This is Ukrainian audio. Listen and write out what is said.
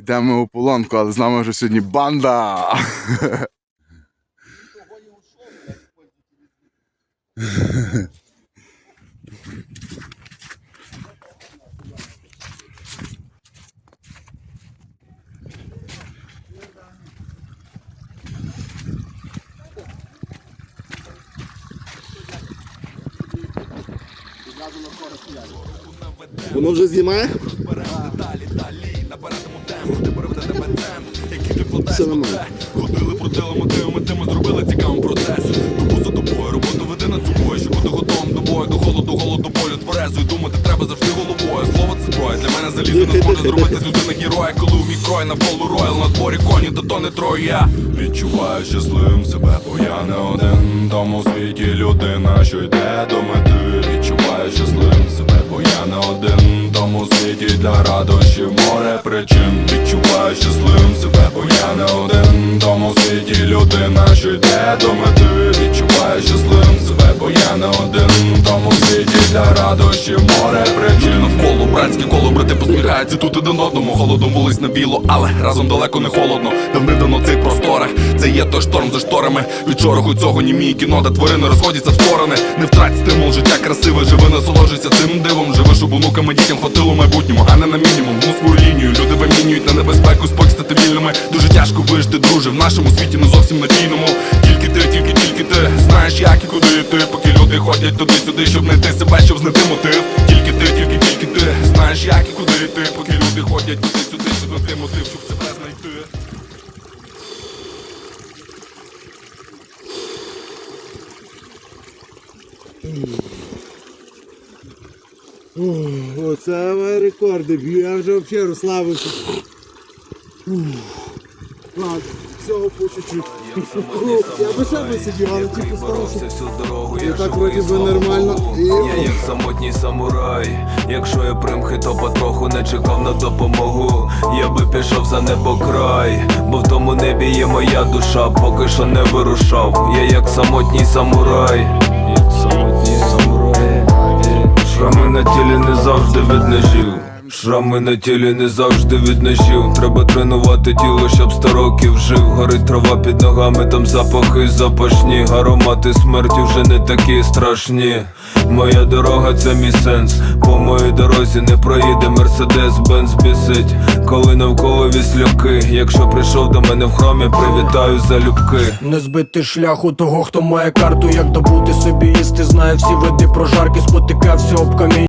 Йдемо у полонку, але з нами вже сьогодні банда. Воно вже знімає? Все нормально. Ходили, бродили, мотивами, тими зробили цікавий процес. Добу за тобою, роботу веди над собою, щоб бути готовим до бою, до холоду, голоду, болю, тверезою думати треба завжди головою. Слово це зброя, для мене залізо не зможе зробити з людини героя, коли у мій крой навколо роял на дворі коні, то то не троє. Відчуваю щасливим себе, бо я не один. Тому світі людина, що йде до мети. Відчуваю щасливим себе, бо я не один. Тому світі для радощів море причин. Відчуваю щасливим себе, бо я не один. Тому світі людина, що йде до мети. Відчуваю щасливим себе, бо я не один. Тому світі для радощів море причин. Навколо братське коло, брати посміхаються тут один одному. Холодом вулиць на біло, але разом далеко не холодно. Давнидано в цих просторах. Це є той шторм за шторами. Від шороху цього німі кіно та тварини розходяться в сторони. Не втрать стимул, життя красиве, живи, насолоджуйся цим дивом. Живи, щоб онукам і дітям хватило майбутньому, а не на мінімум. Ну свою лінію. Люди вимінюють на небезпеку, спок стати вільними. Дуже тяжко вижити, друже. В нашому світі не зовсім надійному. Тільки ти, тільки, тільки ти знаєш, як і куди йти, поки люди ходять туди-сюди, щоб знайти себе, щоб знайти мотив. Тільки ти, тільки, тільки ти знаєш, як і куди йти, поки люди ходять туди-сюди, щоб знайти мотив, щоб себе знайти. Оце мої рекорди б'ю, я вже взагалі розслабився. Ладно, всього по чуть-чуть. Я би ще би сидів, але типу старався. всю дорогу, І так вроді би нормально. І... Я як самотній самурай. Якщо я примхи, то потроху не чекав на допомогу. Я би пішов за небокрай, бо в тому небі є моя душа, поки що не вирушав. Я як самотній самурай, Шрами на тілі не завжди від ножів. Треба тренувати тіло, щоб сто років жив. Горить трава під ногами, там запахи запашні. Аромати смерті вже не такі страшні. Моя дорога це мій сенс. По моїй дорозі не проїде мерседес, бенз бісить. Коли навколо віслюки. Якщо прийшов до мене в хромі, привітаю залюбки. Не збити шляху того, хто має карту, як добути собі їсти, знає всі види прожарки, спотикався об камінь.